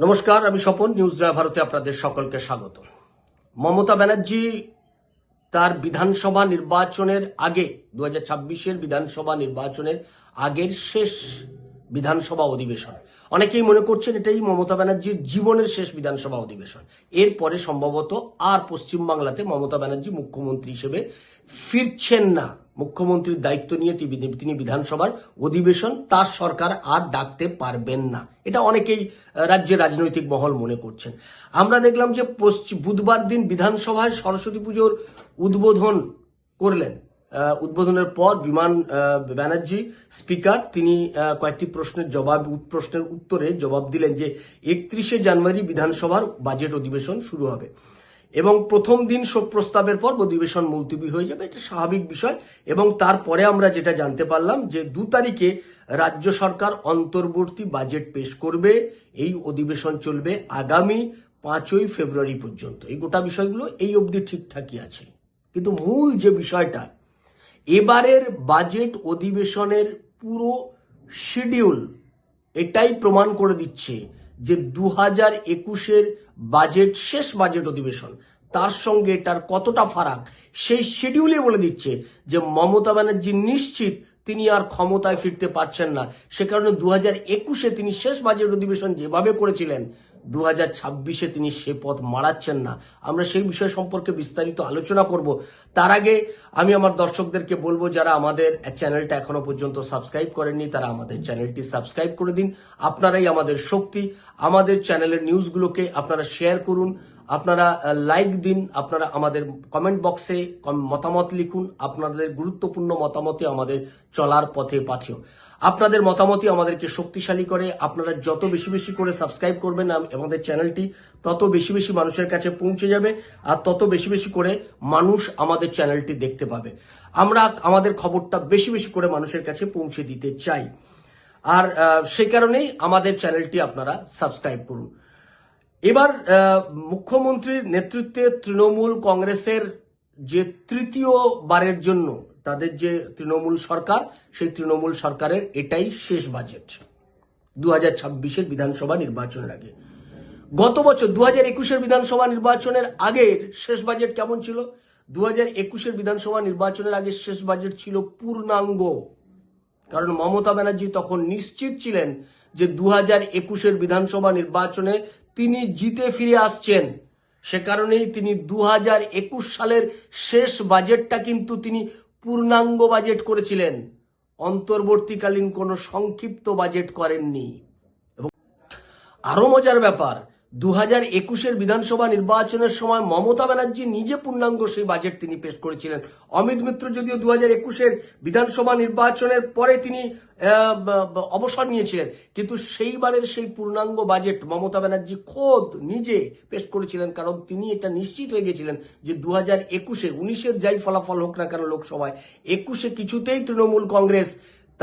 নমস্কার, আমি স্বপন নিউজ নয়া ভারতে আপনাদের সকলকে স্বাগত। মমতা ব্যানার্জি তার বিধানসভা নির্বাচনের আগে দু হাজার বিধানসভা নির্বাচনের আগের শেষ বিধানসভা অধিবেশন। অনেকেই মনে করছেন এটাই মমতা ব্যানার্জির জীবনের শেষ বিধানসভা অধিবেশন। এরপরে সম্ভবত আর পশ্চিমবাংলাতে মমতা ব্যানার্জি মুখ্যমন্ত্রী হিসেবে ফিরছেন না। মুখ্যমন্ত্রীর দায়িত্ব নিয়ে তিনি বিধানসভার অধিবেশন, তার সরকার আর ডাকতে পারবেন না। এটা অনেকেই রাজ্যের রাজনৈতিক মহল মনে করছেন। আমরা দেখলাম যে বুধবার দিন বিধানসভায় সরস্বতী পুজোর উদ্বোধন করলেন। উদ্বোধনের পর বিমান ব্যানার্জি, স্পিকার, তিনি কয়েকটি প্রশ্নের জবাব প্রশ্নের উত্তরে জবাব দিলেন যে একত্রিশে জানুয়ারি বিধানসভার বাজেট অধিবেশন শুরু হবে। এবং প্রথম দিন শোক প্রস্তাবের পর অধিবেশন মুলতবি হয়ে যাবে, এটা স্বাভাবিক বিষয়। এবং তারপরে আমরা যেটা জানতে পারলাম যে দু তারিখে রাজ্য সরকার অন্তর্বর্তী বাজেট পেশ করবে, এই অধিবেশন চলবে আগামী পাঁচই ফেব্রুয়ারি পর্যন্ত। এই গোটা বিষয়গুলো এই অবধি ঠিকঠাকই আছে। কিন্তু মূল যে বিষয়টা, এবারের বাজেট অধিবেশনের পুরো শিডিউল এটাই প্রমাণ করে দিচ্ছে যে দু হাজার একুশের বাজেট, শেষ বাজেট অধিবেশন। তার সঙ্গে এটার কতটা ফারাক, সেই শিডিউলে বলে দিচ্ছে যে মমতা ব্যানার্জি নিশ্চিত তিনি আর ক্ষমতায় ফিরতে পারছেন না। সে কারণে দু একুশে তিনি শেষ বাজেট অধিবেশন যেভাবে করেছিলেন দু হাজার ছাব্বিশে তিনি সে পথ মারাচ্ছেন না। আমরা সেই বিষয় সম্পর্কে বিস্তারিত আলোচনা করব। তার আগে আমি আমার দর্শকদেরকে বলব, যারা আমাদের চ্যানেলটা এখনও পর্যন্ত সাবস্ক্রাইব করেননি, তারা আমাদের চ্যানেলটি সাবস্ক্রাইব করে দিন। আপনারাই আমাদের শক্তি। আমাদের চ্যানেলের নিউজগুলোকে আপনারা শেয়ার করুন, আপনারা লাইক দিন, আপনারা আমাদের কমেন্ট বক্সে মতামত লিখুন, আপনাদের গুরুত্বপূর্ণ মতামতে আমাদের চলার পথে পাথেও আপনাদের মতামতই আমাদেরকে শক্তিশালী করে, আপনারা যত বেশি বেশি করে সাবস্ক্রাইব করবেন আমাদের চ্যানেলটি তত বেশি বেশি মানুষের কাছে পৌঁছে যাবে আর তত বেশি বেশি করে মানুষ আমাদের চ্যানেলটি দেখতে পাবে। আমরা আমাদের খবরটা বেশি বেশি করে মানুষের কাছে পৌঁছে দিতে চাই। আর সে কারণেই আমাদের চ্যানেলটি আপনারা সাবস্ক্রাইব করুন। এবার মুখ্যমন্ত্রীর নেতৃত্বে তৃণমূল কংগ্রেসের যে তৃতীয় বারের জন্য তাদের যে তৃণমূল সরকার, সেই তৃণমূল সরকারের এটাই শেষ বাজেট দু হাজার ছাব্বিশের বিধানসভা নির্বাচনের আগে। গত বছর দু হাজার একুশের বিধানসভা নির্বাচনের আগের শেষ বাজেট কেমন ছিল? দু হাজার একুশের বিধানসভা নির্বাচনের আগে শেষ বাজেট ছিল পূর্ণাঙ্গ। কারণ মমতা ব্যানার্জি তখন নিশ্চিত ছিলেন যে দু হাজার একুশের বিধানসভা নির্বাচনে তিনি জিতে ফিরে আসছেন। সে কারণেই তিনি দু হাজার একুশ সালের শেষ বাজেটটা কিন্তু তিনি পূর্ণাঙ্গ বাজেট করেছিলেন। অন্তর্বর্তীকালীন কোনো সংক্ষিপ্ত বাজেট করেননি। এবং আরও মজার ব্যাপার দু হাজার একুশের বিধানসভা নির্বাচনের সময় মমতা ব্যানার্জি নিজে পূর্ণাঙ্গ সেই বাজেট তিনি পেশ করেছিলেন। অমিত মিত্র যদিও দু হাজার একুশের বিধানসভা নির্বাচনের পরে তিনি অবসর নিয়েছিলেন, কিন্তু সেইবারের সেই পূর্ণাঙ্গ বাজেট মমতা ব্যানার্জি খোদ নিজে পেশ করেছিলেন, কারণ তিনি এটা নিশ্চিত হয়ে গেছিলেন যে দু হাজার একুশে, উনিশের যাই ফলাফল হোক না কেন লোকসভায়, একুশে কিছুতেই তৃণমূল কংগ্রেস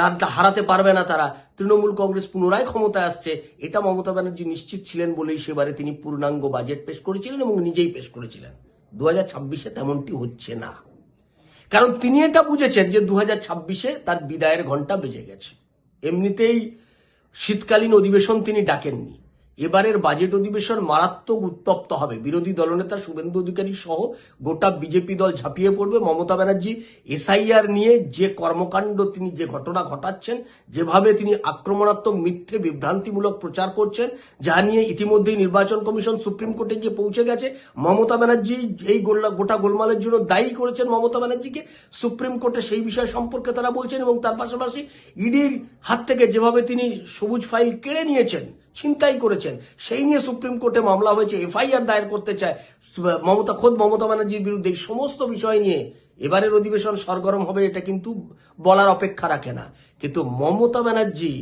তার হারাতে পারবে না তারা। তৃণমূল কংগ্রেস পুনরায় ক্ষমতায় আসছে। এটা মমতা ব্যানার্জি নিশ্চিত ছিলেন বলেই সেবারে তিনি পূর্ণাঙ্গ বাজেট পেশ করেছিলেন এবং নিজেই পেশ করেছিলেন। দু হাজার ছাব্বিশে তেমনটি হচ্ছে না। কারণ তিনি এটা বুঝেছেন যে দু হাজার ছাব্বিশে তার বিদায়ের ঘণ্টা বেজে গেছে। এমনিতেই শীতকালীন অধিবেশন তিনি ডাকেননি। এবারের বাজেট অধিবেশন মারাত্মক উত্তপ্ত হবে। বিরোধী দলনেতা শুভেন্দু অধিকারী সহ গোটা বিজেপি দল ঝাঁপিয়ে পড়বে। মমতা ব্যানার্জি এসআইআর নিয়ে যে কর্মকাণ্ড তিনি যে ঘটনা ঘটাচ্ছেন, যেভাবে তিনি আক্রমণাত্মক মিথ্যে বিভ্রান্তিমূলক প্রচার করছেন, যা নিয়ে ইতিমধ্যেই নির্বাচন কমিশন সুপ্রিম কোর্টে গিয়ে পৌঁছে গেছে। মমতা ব্যানার্জি এই গোটা গোলমালের জন্য দায়ী করেছেন মমতা ব্যানার্জিকে। সুপ্রিম কোর্টে সেই বিষয় সম্পর্কে তারা বলছেন এবং তার পাশাপাশি ইডির হাত থেকে যেভাবে তিনি সবুজ ফাইল কেড়ে নিয়েছেন ছিনতাই করেছেন। সেই নিয়ে সুপ্রিম কোর্টে মামলা হয়েছে, এফআইআর দায়ের করতে চায়। মমতা, খোদ মমতা ব্যানার্জির বিরুদ্ধে এই সমস্ত বিষয় নিয়ে এবারের অধিবেশন সরগরম হবে এটা কিন্তু বলার অপেক্ষা রাখে না। কিন্তু মমতা ব্যানার্জি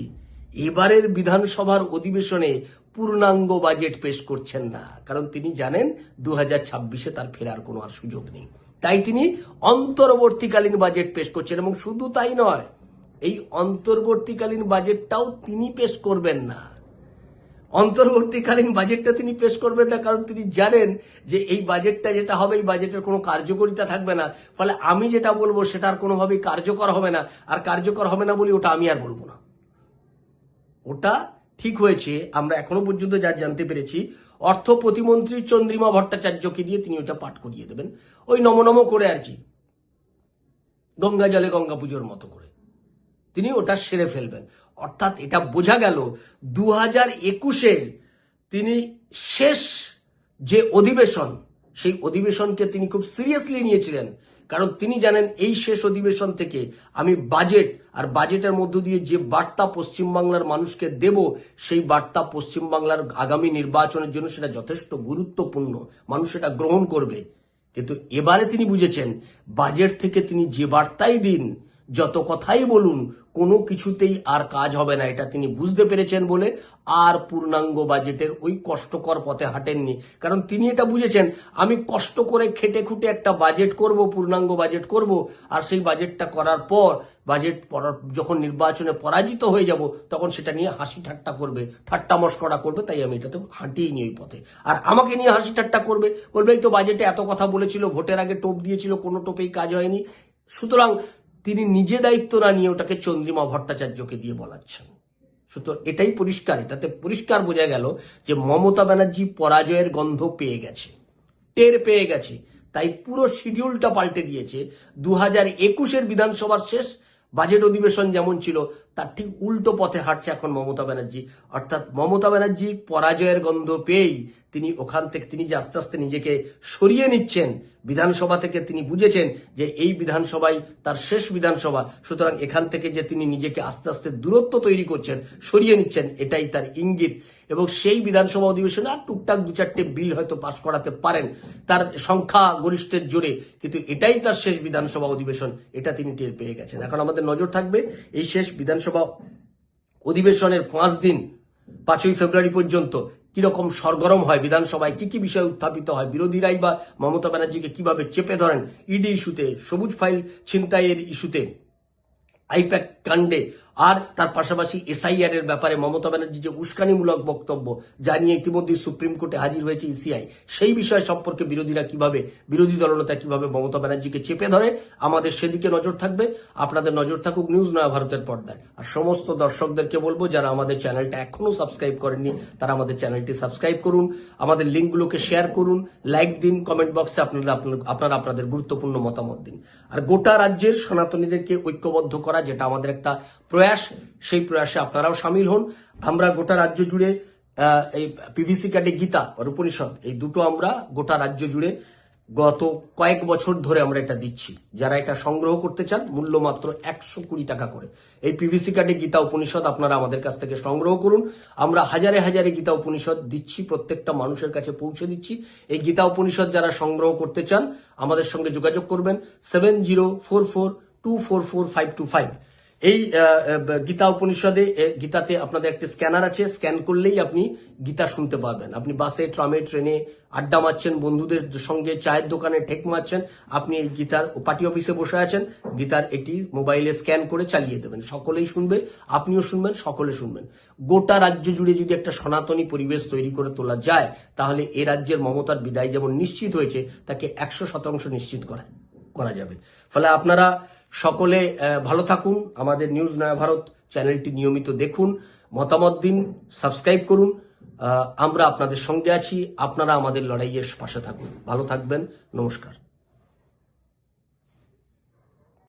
এবারের বিধানসভার অধিবেশনে পূর্ণাঙ্গ বাজেট পেশ করছেন না। কারণ তিনি জানেন দু হাজার ছাব্বিশে তার ফেরার কোনো আর সুযোগ নেই। তাই তিনি অন্তর্বর্তীকালীন বাজেট পেশ করছেন এবং শুধু তাই নয়, এই অন্তর্বর্তীকালীন বাজেটটাও তিনি পেশ করবেন না। অন্তর্বর্তীকালীন বাজেটটা তিনি পেশ করবেন না কারণ তিনি জানেন যে এই বাজেটটা যেটা হবে, এই বাজেটের কোনো কার্যকরিতা থাকবে না। ফলে আমি যেটা বলব সেটা আর কোনোভাবেই কার্যকর হবে না। আর কার্যকর হবে না বলি ওটা আমি আর বলব না। ওটা ঠিক হয়েছে, আমরা এখনও পর্যন্ত যা জানতে পেরেছি, অর্থ প্রতিমন্ত্রী চন্দ্রিমা ভট্টাচার্যকে দিয়ে তিনি ওটা পাঠ করিয়ে দেবেন। ওই নমনম করে আর কি। গঙ্গা জলে গঙ্গা পুজোর মতো করে। তিনি ওটা সেরে ফেলবেন। অর্থাৎ এটা বোঝা গেল দু হাজার একুশের তিনি শেষ যে অধিবেশন, সেই অধিবেশনকে তিনি খুব সিরিয়াসলি নিয়েছিলেন। কারণ তিনি জানেন এই শেষ অধিবেশন থেকে আমি বাজেট আর বাজেটের মধ্য দিয়ে যে বার্তা পশ্চিমবাংলার মানুষকে দেব, সেই বার্তা পশ্চিমবাংলার আগামী নির্বাচনের জন্য সেটা যথেষ্ট গুরুত্বপূর্ণ। মানুষ সেটা গ্রহণ করবে। কিন্তু এবারে তিনি বুঝেছেন বাজেট থেকে তিনি যে বার্তাই দিন যত কথাই বলুন, কোনো কিছুতেই আর কাজ হবে না, এটা তিনি বুঝতে পেরেছেন বলে আর পূর্ণাঙ্গ বাজেটের ওই কষ্টকর পথে হাঁটেননি। কারণ তিনি এটা বুঝেছেন, আমি কষ্ট করে খেটে খুঁটে একটা বাজেট করব, পূর্ণাঙ্গ বাজেট করব, আর সেই বাজেটটা করার পর, বাজেট যখন নির্বাচনে পরাজিত হয়ে যাব, তখন সেটা নিয়ে হাসি ঠাট্টা করবে, ঠাট্টা মস্করা করবে, তাই আমি এটাতে হাঁটিয়ে নিই পথে। আর আমাকে নিয়ে হাসি ঠাট্টা করবে, বলবে, এই তো বাজেটে এত কথা বলেছিল, ভোটের আগে টোপ দিয়েছিল, কোনো টোপেই কাজ হয়নি। সুতরাং তিনি নিজে দায়িত্ব না নিয়ে ওটাকে চন্দ্রিমা ভট্টাচার্যকে দিয়ে বলাচ্ছেন। সুতরাং এটাই পরিষ্কার, এটাতে পরিষ্কার বোঝা গেল যে মমতা ব্যানার্জি পরাজয়ের গন্ধ পেয়ে গেছে, টের পেয়ে গেছে। তাই পুরো শিডিউলটা পাল্টে দিয়েছে। দু হাজার একুশের বিধানসভার শেষ বাজেট অধিবেশন যেমন ছিল, তার ঠিক উল্টো পথে হাঁটছে এখন মমতা ব্যানার্জি। অর্থাৎ মমতা ব্যানার্জি পরাজয়ের গন্ধ পেয়েই তিনি ওখান থেকে, তিনি যে আস্তে আস্তে নিজেকে সরিয়ে নিচ্ছেন, বিধানসভা থেকে তিনি বুঝেছেন যে এই বিধানসভাই তার শেষ বিধানসভা। সুতরাং এখান থেকে যে তিনি নিজেকে আস্তে আস্তে দূরত্ব তৈরি করছেন, সরিয়ে নিচ্ছেন, এটাই তার ইঙ্গিত। এবং সেই বিধানসভা অধিবেশনে আর টুকটাক দু চারটে বিল হয়তো পাশ করাতে পারেন। তার সংখ্যা গরিষ্ঠের জোরে, কিন্তু এটাই তার শেষ বিধানসভা অধিবেশন, এটা তিনি টের পেয়ে গেছেন। এখন আমাদের নজর থাকবে, এই শেষ বিধানসভা অধিবেশনের পাঁচ দিন, পাঁচই ফেব্রুয়ারি পর্যন্ত কীরকম সরগরম হয় বিধানসভায়, কি কি বিষয় উত্থাপিত হয়, বিরোধীরাই বা মমতা ব্যানার্জিকে কীভাবে চেপে ধরেন, ইডি ইস্যুতে, সবুজ ফাইল ছিনতাইয়ের ইস্যুতে, আইপ্যাক কাণ্ডে আর তার পাশাপাশি এসআইআর এর ব্যাপারে মমতা ব্যানার্জি যে উস্কানিমূলক বক্তব্য, যা নিয়ে ইতিমধ্যে সুপ্রিম কোর্টে হাজির হয়েছে ইসিআই, সেই বিষয় সম্পর্কে বিরোধীরা কীভাবে, বিরোধী দলনেতা কীভাবে মমতা ব্যানার্জিকে চেপে ধরে, আমাদের সেদিকে নজর থাকবে। আপনাদের নজর থাকুক নিউজ নয়া ভারতের পর্দায়। আর সমস্ত দর্শকদেরকে বলব, যারা আমাদের চ্যানেলটা এখনও সাবস্ক্রাইব করেননি, তারা আমাদের চ্যানেলটি সাবস্ক্রাইব করুন। আমাদের লিঙ্কগুলোকে শেয়ার করুন, লাইক দিন, কমেন্ট বক্সে আপনারা, আপনার- আপনাদের গুরুত্বপূর্ণ মতামত দিন। আর গোটা রাজ্যের সনাতনীদেরকে ঐক্যবদ্ধ করা, যেটা আমাদের একটা প্রয়াস, সেই প্রয়াসে আপনারাও সামিল হন। আমরা গোটা রাজ্য জুড়ে এই পিভিসি কার্ডে গীতা আর উপনিষদ এই দুটো আমরা গোটা রাজ্য জুড়ে গত কয়েক বছর ধরে আমরা এটা দিচ্ছি। যারা এটা সংগ্রহ করতে চান, মূল্য মাত্র একশো কুড়ি টাকা করে। এই পিভিসি কার্ডে গীতা, উপনিষদ আপনারা আমাদের কাছ থেকে সংগ্রহ করুন। আমরা হাজারে হাজারে গীতা, উপনিষদ দিচ্ছি, প্রত্যেকটা মানুষের কাছে পৌঁছে দিচ্ছি। এই গীতা, উপনিষদ যারা সংগ্রহ করতে চান, আমাদের সঙ্গে যোগাযোগ করবেন। Seven zero four four two four four five two five এই গীতা উপনিষদে গীতাতে আপনাদের একটা স্ক্যানার আছে। স্ক্যান করলেই আপনি গীতা শুনতে পারবেন। আপনি বাসে, ট্রামে, ট্রেনে আড্ডা মারছেন, বন্ধুদের সঙ্গে চায়ের দোকানে ঠেক মারছেন, আপনি এই গীতার পার্টি অফিসে বসে আছেন, গীতার এটি মোবাইলে স্ক্যান করে চালিয়ে দেবেন। সকলেই শুনবে, আপনিও শুনবেন, সকলে শুনবেন। গোটা রাজ্য জুড়ে যদি একটা সনাতনী পরিবেশ তৈরি করে তোলা যায়, তাহলে এ রাজ্যের মমতার বিদায় যেমন নিশ্চিত হয়েছে, তাকে একশো শতাংশ নিশ্চিত করা করা যাবে। ফলে আপনারা সকলে ভালো থাকুন। আমাদের নিউজ নয়া ভারত চ্যানেলটি নিয়মিত দেখুন। মতামত দিন, সাবস্ক্রাইব করুন। আমরা আপনাদের সঙ্গে আছি। আপনারা আমাদের লড়াইয়ের পাশে থাকুন। ভালো থাকবেন। নমস্কার।